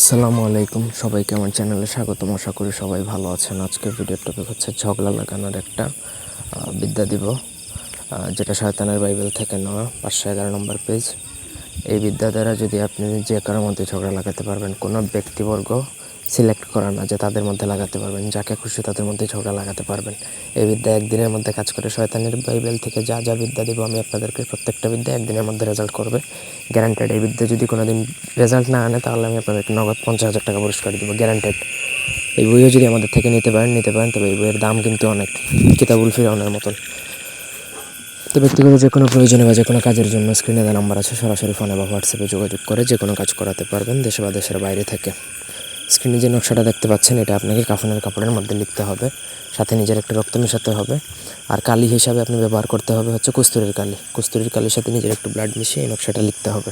আসসালামু আলাইকুম। সবাইকে আমার চ্যানেলে স্বাগত আশা করি সবাই ভালো আছেন। আজকের ভিডিওর টপিক হচ্ছে ঝগড়া লাগানোর একটা বিদ্যা দিব। যেটা শয়তানের বাইবেল থেকে নেওয়া, পাঁচশো এগারো নম্বর পেজ এই বিদ্যা দ্বারা যদি আপনি যে কারোর মধ্যে ঝগড়া লাগাতে পারবেন, কোনো ব্যক্তিবর্গ সিলেক্ট করা না, যে তাদের মধ্যে লাগাতে পারবেন, যাকে খুশি তাদের মধ্যে ঝগড়া লাগাতে পারবেন। এই বিদ্যা একদিনের মধ্যে কাজ করে শয়তানের বাইবেল থেকে যা যা বিদ্যা দেবো আমি আপনাদেরকে প্রত্যেকটা বিদ্যা একদিনের মধ্যে রেজাল্ট করবে। গ্যারান্টেড এই বিদ্যা যদি কোনো দিন রেজাল্ট না আনে, তাহলে আমি আপনাদেরকে নগদ পঞ্চাশ হাজার টাকা পুরস্কার দেবো গ্যারান্টেড এই বইও যদি আমাদের থেকে নিতে পারেন নিতে পারেন, তবে এই বইয়ের দাম কিন্তু অনেক, কিতাবুল ফিরাউনের মতন। তো ব্যক্তিগত যে কোনো প্রয়োজনে বা যে কোনো কাজের জন্য স্ক্রিনে দেওয়া নাম্বার আছে, সরাসরি ফোনে বা হোয়াটসঅ্যাপে যোগাযোগ করে যে কোনো কাজ করাতে পারবেন, দেশে বা দেশের বাইরে থেকে। স্ক্রিনে যে নকশাটা দেখতে পাচ্ছেন, এটা আপনাকে কাফনের কাপড়ের মধ্যে লিখতে হবে। সাথে নিজের একটা রক্ত মেশাতে হবে। আর কালি হিসাবে আপনি ব্যবহার করতে হবে হচ্ছে কস্তুরির কালি। কস্তুরির কালির সাথে নিজের একটু ব্লাড মিশিয়ে এই নকশাটা লিখতে হবে।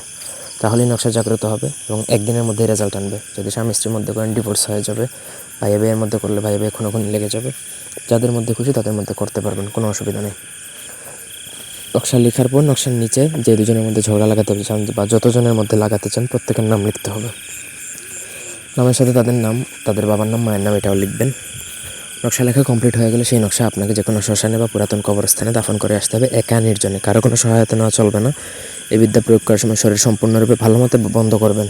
তাহলেই নকশা জাগ্রত হবে এবং একদিনের মধ্যে রেজাল্ট আনবে। যদি স্বামী স্ত্রীর মধ্যে করেন ডিভোর্স হয়ে যাবে, ভাই ভাইয়ের মধ্যে করলে ভাই ভাই কোনো লেগে যাবে। যাদের মধ্যে খুশি তাদের মধ্যে করতে পারবেন, কোনো অসুবিধা নেই। নকশা লেখার পর নকশার নিচে যে দুজনের মধ্যে ঝগড়া লাগাতে চান বা যতজনের মধ্যে লাগাতে চান প্রত্যেকের নাম লিখতে হবে। নামের সাথে তাদের নাম, তাদের বাবার নাম, মায়ের নাম এটাও লিখবেন। নকশা লেখা কমপ্লিট হয়ে গেলে সেই নকশা আপনাকে যে কোনো শ্মশানে বা পুরাতন কবরস্থানে দাফন করে আসতে হবে একা নির্জনে। কারও কোনো সহায়তা নেওয়া চলবে না। এই বিদ্যা প্রয়োগ করার সময় শরীর সম্পূর্ণরূপে ভালো মতো বন্ধ করবেন।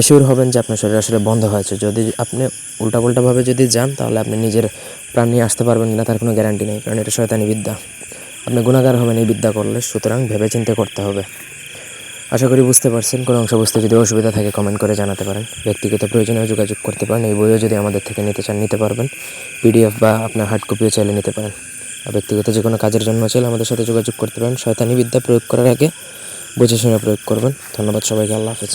এসিওর হবেন যে আপনার শরীর আসলে বন্ধ হয়েছে। যদি আপনি উল্টাপাল্টাভাবে যদি যান, তাহলে আপনি নিজের প্রাণ নিয়ে আসতে পারবেন না তার কোনো গ্যারান্টি নেই, কারণ এটা শয়তানি বিদ্যা। আপনি গুণাগার হবেন এই বিদ্যা করলে, সুতরাং ভেবে চিন্তে করতে হবে। আশা করি বুঝতে পারছেন, কোনো অংশ বুঝতে যদি অসুবিধা থাকে কমেন্ট করে জানাতে পারেন। ব্যক্তিগত প্রয়োজনেও যোগাযোগ করতে পারেন, এই বইও যদি আমাদের থেকে নিতে চান, নিতে পারবেন। পিডিএফ বা আপনার হার্ড কপিও চাইলে নিতে পারেন। ব্যক্তিগত যে কোনো কাজের জন্য চাইলে আমাদের সাথে যোগাযোগ করতে পারেন। শয়তানি বিদ্যা প্রয়োগ করার আগে বুঝে শুনে প্রয়োগ করবেন। ধন্যবাদ সবাইকে, আল্লাহ হাফেজ।